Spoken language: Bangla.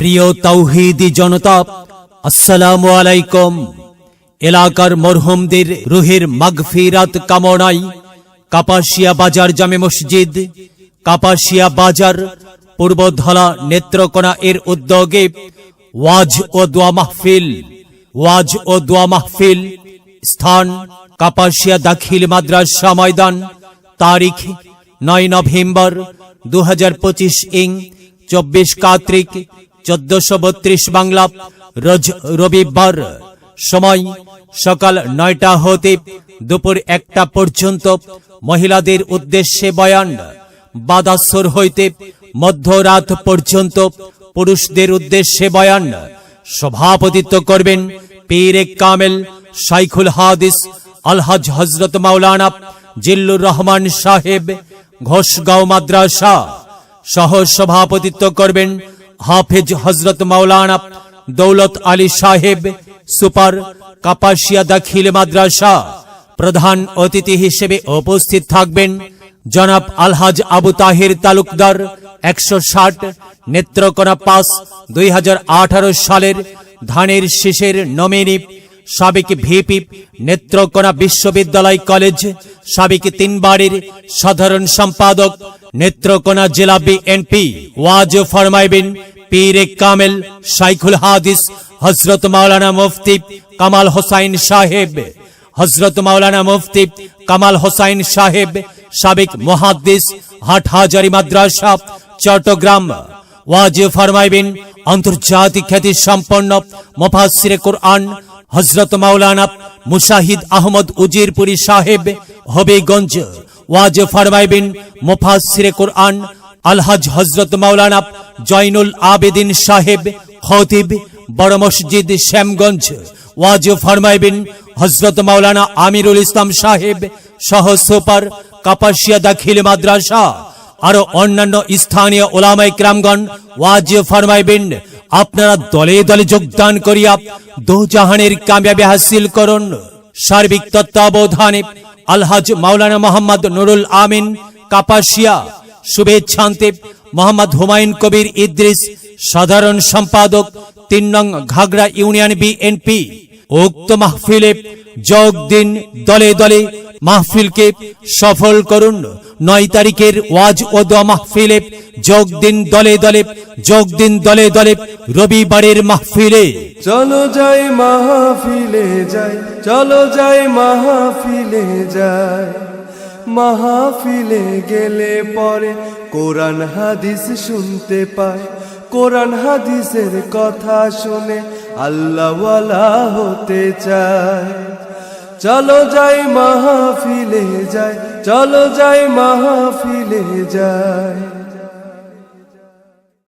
প্রিয় তাওহিদি জনতা, আসসালামু আলাইকুম। এলাকার মরহুমদের রুহের মাগফিরাত কামনায় কাপাসিয়া বাজার জামে মসজিদ, কাপাসিয়া বাজার পূর্বধলা নেত্রকোনা এর উদ্যোগে ওয়াজ ও দোয়া মাহফিল, ওয়াজ ও দোয়া মাহফিল, স্থান কাপাসিয়া দাখিল মাদ্রাসা ময়দান, তারিখ নয় নভেম্বর দু হাজার পঁচিশ ইং চব্বিশ কার্তিক চোদ্দশো বত্রিশ বাংলা রোজ রবিবার সময় সকাল নয়টা হতে দুপুর একটা পর্যন্ত মহিলাদের উদ্দেশ্যে বয়ান। বাদাসর হইতে মধ্যরাত পর্যন্ত পুরুষদের উদ্দেশ্যে বয়ান। সভাপতিত্ব করবেন পীরে কামেল, শাইখুল হাদিস, আলহাজ হজরত মাওলানা জিল্লুর রহমান সাহেব, ঘোষগাঁও মাদ্রাসা। সহ সভাপতিত্ব করবেন হাফেজ হজরত মাওলানা দৌলত আলী সাহেব, সুপার কাপাসিয়া দাখিল মাদ্রাসা, প্রধান অতিথি হিসেবে উপস্থিত থাকবেন জনাব আলহাজ আবু তাহির তালুকদার, একশো ষাট নেত্রকোনা পাস, দুই সালের ধানের শীষের নমিনি, সাবেক ভিপি, নেত্রকোনা বিশ্ববিদ্যালয় কলেজ, সাবেক তিনবারের সাধারণ সম্পাদক, নেত্রকোনা জেলা বিএনপি, ওয়াজ ফরমাইবেন পীরে কামেল শাইখুল হাদিস হজরত মাওলানা মুফতি কামাল হোসাইন সাহেব হজরত মাওলানা মুফতি কামাল হোসাইন সাহেব, সাবেক মুহাদ্দিস, হাটহাজারি মাদ্রাসা, চট্টগ্রাম। ওয়াজ ফরমাইবেন, আন্তর্জাতিক খ্যাতি সম্পন্ন মুফাসসিরে কোরআন হজরত মাওলানা মুশাহিদ আহমদ উজিরপুরি সাহেব, হবিগঞ্জ। ওয়াজ ফরমাইবেন, মুফাসসিরে কোরআন আলহাজ হজরত মাওলানা জয়নুল আবেদিন সাহেব, খতিব বড় মসজিদ শ্যামগঞ্জ। ওয়াজ ফরমাইবেন হজরত মাওলানা আমিরুল ইসলাম সাহেব, সহ সুপার কাপাসিয়া দাখিল মাদ্রাসা। আরও অন্যান্য স্থানীয় ওলামাই ক্রামগণ ওয়াজ ফরমাইবেন, আপনারা দলে দলে যোগদান করিয়া দোজাহানের কামিয়াবি হাসিল করুন। সার্বিক তত্ত্বাবধানে আলহাজ মাওলানা মোহাম্মদ নুরুল আমিন, কাপাসিয়া শুভেচ্ছান্তে মোহাম্মদ হুমায়ুন কবির ইদ্রিস, সাধারণ সম্পাদক, তিন নং ঘাগড়া ইউনিয়ন বিএনপি উক্ত মাহফিলে যোগ দিন, দলে দলে মাহফিলকে সফল করুন। নয় তারিখের ওয়াজ ও দোয়া মাহফিলে যোগ দিন, দলে দলে, যোগ দিন, দলে দলে রবিবারের মাহফিলে। চলো যাই মাহফিলে যাই, চলো যাই মাহফিলে যাই। মাহফিলে গেলে পরে কোরআন হাদিস শুনতে পায়। কোরআন হাদিসের কথা শুনে আল্লাহওয়ালা হতে চায়। চলো যাই মাহফিলে যায় চলো যাই মাহফিলে যাই।